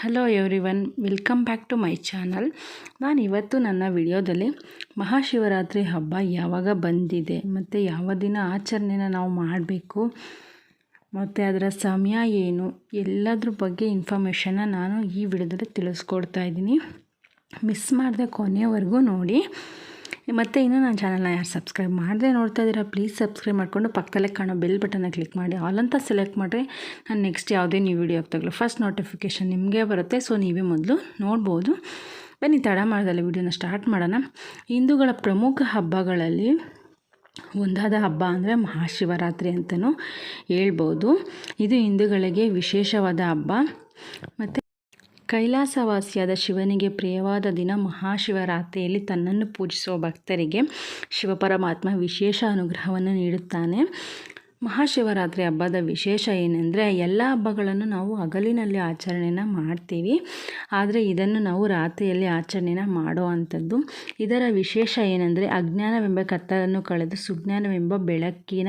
Hello everyone welcome back to my channel ನಾನು ಇವತ್ತು ನನ್ನ ವಿಡಿಯೋದಲ್ಲಿ ಮಹಾಶಿವರಾತ್ರಿ ಹಬ್ಬ ಯಾವಾಗ ಬಂದಿದೆ, ಮತ್ತು ಯಾವ ದಿನ ಆಚರಣೆನ ನಾವು ಮಾಡಬೇಕು, ಮತ್ತು ಅದರ ಸಮಯ ಏನು, ಎಲ್ಲದ್ರ ಬಗ್ಗೆ ಇನ್ಫಾರ್ಮೇಷನ್ನ ನಾನು ಈ ವಿಡಿಯೋದಲ್ಲಿ ತಿಳಿಸ್ಕೊಡ್ತಾ ಇದ್ದೀನಿ. ಮಿಸ್ ಮಾಡಿದೆ ಕೊನೆಯವರೆಗೂ ನೋಡಿ. ಮತ್ತು ಇನ್ನೂ ನನ್ನ ಚಾನಲ್ನ ಯಾರು ಸಬ್ಸ್ಕ್ರೈಬ್ ಮಾಡದೆ ನೋಡ್ತಾ ಇದ್ದೀರಾ ಪ್ಲೀಸ್ ಸಬ್ಸ್ಕ್ರೈಬ್ ಮಾಡಿಕೊಂಡು ಪಕ್ಕದಲ್ಲೇ ಕಾಣೋ ಬೆಲ್ ಬಟನ್ನ ಕ್ಲಿಕ್ ಮಾಡಿ. ಆಲ್ ಅಂತ ಸೆಲೆಕ್ಟ್ ಮಾಡಿರಿ ನಾನು ನೆಕ್ಸ್ಟ್ ಯಾವುದೇ ನೀವು ವಿಡಿಯೋ ಆಗ್ತಾಗಲೂ ಫಸ್ಟ್ ನೋಟಿಫಿಕೇಷನ್ ನಿಮಗೆ ಬರುತ್ತೆ. ಸೊ ನೀವೇ ಮೊದಲು ನೋಡ್ಬೋದು. ಬನ್ನಿ, ತಡ ಮಾಡ್ದಲ್ಲ ವಿಡಿಯೋನ ಸ್ಟಾರ್ಟ್ ಮಾಡೋಣ. ಹಿಂದೂಗಳ ಪ್ರಮುಖ ಹಬ್ಬಗಳಲ್ಲಿ ಒಂದಾದ ಹಬ್ಬ ಅಂದರೆ ಮಹಾಶಿವರಾತ್ರಿ ಅಂತಲೂ ಹೇಳ್ಬೋದು. ಇದು ಹಿಂದೂಗಳಿಗೆ ವಿಶೇಷವಾದ ಹಬ್ಬ. ಮತ್ತು ಕೈಲಾಸವಾಸಿಯಾದ ಶಿವನಿಗೆ ಪ್ರಿಯವಾದ ದಿನ ಮಹಾಶಿವರಾತ್ರಿಯಲ್ಲಿ ತನ್ನನ್ನು ಪೂಜಿಸುವ ಭಕ್ತರಿಗೆ ಶಿವಪರಮಾತ್ಮ ವಿಶೇಷ ಅನುಗ್ರಹವನ್ನು ನೀಡುತ್ತಾನೆ. ಮಹಾಶಿವರಾತ್ರಿ ಹಬ್ಬದ ವಿಶೇಷ ಏನೆಂದರೆ ಎಲ್ಲ ಹಬ್ಬಗಳನ್ನು ನಾವು ಹಗಲಿನಲ್ಲಿ ಆಚರಣೆನ ಮಾಡ್ತೀವಿ. ಆದರೆ ಇದನ್ನು ನಾವು ರಾತ್ರಿಯಲ್ಲಿ ಆಚರಣೆನ ಮಾಡೋ ಅಂಥದ್ದು ಇದರ ವಿಶೇಷ ಏನೆಂದರೆ ಅಜ್ಞಾನವೆಂಬ ಕತ್ತಲನ್ನು ಕಳೆದು ಸುಜ್ಞಾನವೆಂಬ ಬೆಳಕಿನ,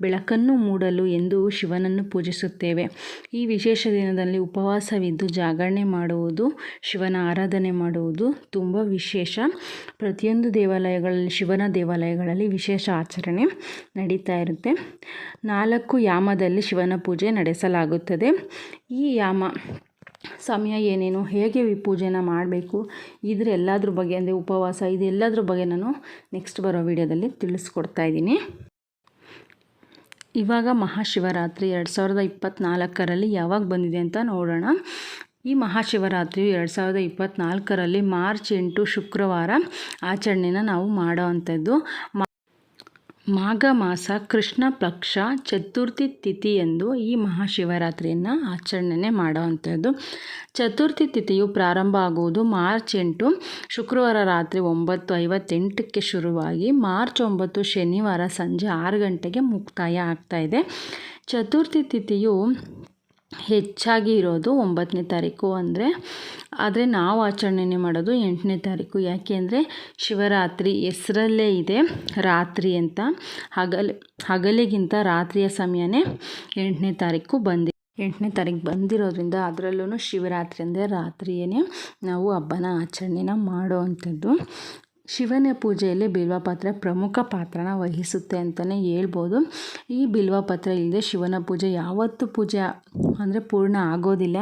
ಬೆಳಕನ್ನು ಮೂಡಲು ಎಂದು ಶಿವನನ್ನು ಪೂಜಿಸುತ್ತೇವೆ. ಈ ವಿಶೇಷ ದಿನದಲ್ಲಿ ಉಪವಾಸವಿದ್ದು ಜಾಗರಣೆ ಮಾಡುವುದು, ಶಿವನ ಆರಾಧನೆ ಮಾಡುವುದು ತುಂಬ ವಿಶೇಷ. ಪ್ರತಿಯೊಂದು ದೇವಾಲಯಗಳಲ್ಲಿ, ಶಿವನ ದೇವಾಲಯಗಳಲ್ಲಿ ವಿಶೇಷ ಆಚರಣೆ ನಡೀತಾ ಇರುತ್ತೆ. ನಾಲ್ಕು ಯಾಮದಲ್ಲಿ ಶಿವನ ಪೂಜೆ ನಡೆಸಲಾಗುತ್ತದೆ. ಈ ಯಾಮ ಸಮಯ ಏನೇನು, ಹೇಗೆ ಪೂಜೆನ ಮಾಡಬೇಕು, ಇದ್ರ ಎಲ್ಲದ್ರ ಬಗ್ಗೆ ಅಂದರೆ ಉಪವಾಸ, ಇದೆಲ್ಲದ್ರ ಬಗ್ಗೆ ನಾನು ನೆಕ್ಸ್ಟ್ ಬರೋ ವಿಡಿಯೋದಲ್ಲಿ ತಿಳಿಸ್ಕೊಡ್ತಾ ಇದ್ದೀನಿ. ಇವಾಗ ಮಹಾಶಿವರಾತ್ರಿ ಎರಡು ಸಾವಿರದ ಇಪ್ಪತ್ತ್ನಾಲ್ಕರಲ್ಲಿ ಯಾವಾಗ ಬಂದಿದೆ ಅಂತ ನೋಡೋಣ. ಈ ಮಹಾಶಿವರಾತ್ರಿಯು ಎರಡು ಸಾವಿರದ ಇಪ್ಪತ್ತ್ನಾಲ್ಕರಲ್ಲಿ ಮಾರ್ಚ್ ಎಂಟು ಶುಕ್ರವಾರ ಆಚರಣೆನ ನಾವು ಮಾಡೋ ಅಂಥದ್ದು. ಮಾಘ ಮಾಸ ಕೃಷ್ಣ ಪಕ್ಷ ಚತುರ್ಥಿ ತಿಥಿಯಂದು ಈ ಮಹಾಶಿವರಾತ್ರಿಯನ್ನು ಆಚರಣೆ ಮಾಡುವಂಥದ್ದು. ಚತುರ್ಥಿ ತಿಥಿಯು ಪ್ರಾರಂಭ ಆಗುವುದು ಮಾರ್ಚ್ ಎಂಟು. ಶುಕ್ರವಾರ ರಾತ್ರಿ ಒಂಬತ್ತು ಐವತ್ತೆಂಟಕ್ಕೆ ಶುರುವಾಗಿ ಮಾರ್ಚ್ ಒಂಬತ್ತು ಶನಿವಾರ ಸಂಜೆ ಆರು ಗಂಟೆಗೆ ಮುಕ್ತಾಯ ಆಗ್ತಾಯಿದೆ ಚತುರ್ಥಿ ತಿಥಿಯು ಹೆಚ್ಚಾಗಿ ಇರೋದು ಒಂಬತ್ತನೇ ತಾರೀಕು ಅಂದರೆ ಆದರೆ ನಾವು ಆಚರಣೆ ಮಾಡೋದು ಎಂಟನೇ ತಾರೀಕು. ಯಾಕೆ ಅಂದರೆ ಶಿವರಾತ್ರಿ ಹೆಸರಲ್ಲೇ ಇದೆ ರಾತ್ರಿ ಅಂತ. ಹಗಲು, ಹಗಲಿಗಿಂತ ರಾತ್ರಿಯ ಸಮಯನೇ ಎಂಟನೇ ತಾರೀಕು ಬಂದಿದೆ ಎಂಟನೇ ತಾರೀಕು ಬಂದಿರೋದ್ರಿಂದ ಅದರಲ್ಲೂ ಶಿವರಾತ್ರಿ ಅಂದರೆ ರಾತ್ರಿಯೇ ನಾವು ಹಬ್ಬನ ಆಚರಣೆನ ಮಾಡೋ ಅಂಥದ್ದು. ಶಿವನ ಪೂಜೆಯಲ್ಲಿ ಬಿಲ್ವಪತ್ರ ಪ್ರಮುಖ ಪಾತ್ರನ ವಹಿಸುತ್ತೆ ಅಂತಲೇ ಹೇಳ್ಬೋದು. ಈ ಬಿಲ್ವಪತ್ರ ಇಲ್ಲದೆ ಶಿವನ ಪೂಜೆ ಯಾವತ್ತೂ ಪೂಜೆ ಅಂದರೆ ಪೂರ್ಣ ಆಗೋದಿಲ್ಲ.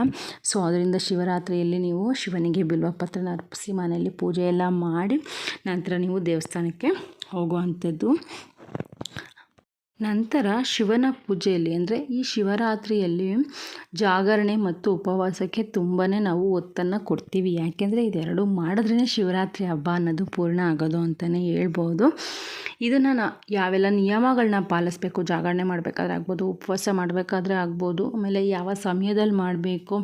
ಸೊ ಅದರಿಂದ ಶಿವರಾತ್ರಿಯಲ್ಲಿ ನೀವು ಶಿವನಿಗೆ ಬಿಲ್ವಪತ್ರನ ಅರ್ಪಿಸಿ ಮನೆಯಲ್ಲಿ ಪೂಜೆ ಎಲ್ಲ ಮಾಡಿ ನಂತರ ನೀವು ದೇವಸ್ಥಾನಕ್ಕೆ ಹೋಗುವಂಥದ್ದು. ನಂತರ ಶಿವನ ಪೂಜೆಯಲ್ಲಿ, ಅಂದರೆ ಈ ಶಿವರಾತ್ರಿಯಲ್ಲಿ ಜಾಗರಣೆ ಮತ್ತು ಉಪವಾಸಕ್ಕೆ ತುಂಬಾ ನಾವು ಒತ್ತನ್ನು ಕೊಡ್ತೀವಿ. ಯಾಕೆಂದರೆ ಇದೆರಡು ಮಾಡಿದ್ರೇ ಶಿವರಾತ್ರಿ ಹಬ್ಬ ಅನ್ನೋದು ಪೂರ್ಣ ಆಗೋದು ಅಂತಲೇ ಹೇಳ್ಬೋದು. ಇದನ್ನು ನಾ ಯಾವೆಲ್ಲ ನಿಯಮಗಳನ್ನ ಪಾಲಿಸ್ಬೇಕು, ಜಾಗರಣೆ ಮಾಡಬೇಕಾದ್ರೆ ಆಗ್ಬೋದು ಉಪವಾಸ ಮಾಡಬೇಕಾದ್ರೆ ಆಗ್ಬೋದು ಆಮೇಲೆ ಯಾವ ಸಮಯದಲ್ಲಿ ಮಾಡಬೇಕು,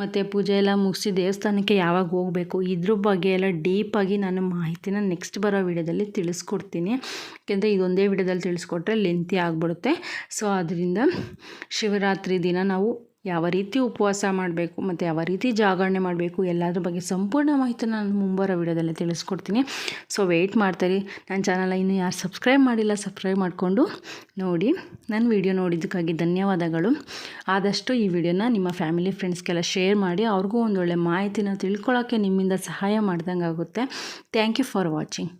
ಮತ್ತು ಪೂಜೆ ಎಲ್ಲ ಮುಗಿಸಿ ದೇವಸ್ಥಾನಕ್ಕೆ ಯಾವಾಗ ಹೋಗಬೇಕು, ಇದ್ರ ಬಗ್ಗೆ ಎಲ್ಲ ಡೀಪಾಗಿ ನಾನು ಮಾಹಿತಿನ ನೆಕ್ಸ್ಟ್ ಬರೋ ವಿಡಿಯೋದಲ್ಲಿ ತಿಳಿಸ್ಕೊಡ್ತೀನಿ. ಯಾಕೆಂದರೆ ಇದೊಂದೇ ವಿಡಿಯೋದಲ್ಲಿ ತಿಳಿಸ್ಕೊಟ್ರೆ ಲೆಂತಿ ಆಗಿಬಿಡುತ್ತೆ. ಸೊ ಅದರಿಂದ ಶಿವರಾತ್ರಿ ದಿನ ನಾವು ಯಾವ ರೀತಿ ಉಪವಾಸ ಮಾಡಬೇಕು, ಮತ್ತು ಯಾವ ರೀತಿ ಜಾಗರಣೆ ಮಾಡಬೇಕು, ಎಲ್ಲದ್ರ ಬಗ್ಗೆ ಸಂಪೂರ್ಣ ಮಾಹಿತಿ ನಾನು ಮುಂಬರೋ ವಿಡಿಯೋದಲ್ಲಿ ತಿಳಿಸ್ಕೊಡ್ತೀನಿ. ಸೊ ವೆಯ್ಟ್ ಮಾಡ್ತಾರೆ. ನನ್ನ ಚಾನಲ್ ಇನ್ನೂ ಯಾರು ಸಬ್ಸ್ಕ್ರೈಬ್ ಮಾಡಿಲ್ಲ ಸಬ್ಸ್ಕ್ರೈಬ್ ಮಾಡಿಕೊಂಡು ನೋಡಿ. ನನ್ನ ವಿಡಿಯೋ ನೋಡಿದ್ದಕ್ಕಾಗಿ ಧನ್ಯವಾದಗಳು. ಆದಷ್ಟು ಈ ವಿಡಿಯೋನ ನಿಮ್ಮ ಫ್ಯಾಮಿಲಿ ಫ್ರೆಂಡ್ಸ್ಗೆಲ್ಲ ಶೇರ್ ಮಾಡಿ, ಅವ್ರಿಗೂ ಒಂದೊಳ್ಳೆ ಮಾಹಿತಿನ ತಿಳ್ಕೊಳ್ಳೋಕ್ಕೆ ನಿಮ್ಮಿಂದ ಸಹಾಯ ಮಾಡ್ದಂಗೆ ಆಗುತ್ತೆ ಥ್ಯಾಂಕ್ ಯು ಫಾರ್ ವಾಚಿಂಗ್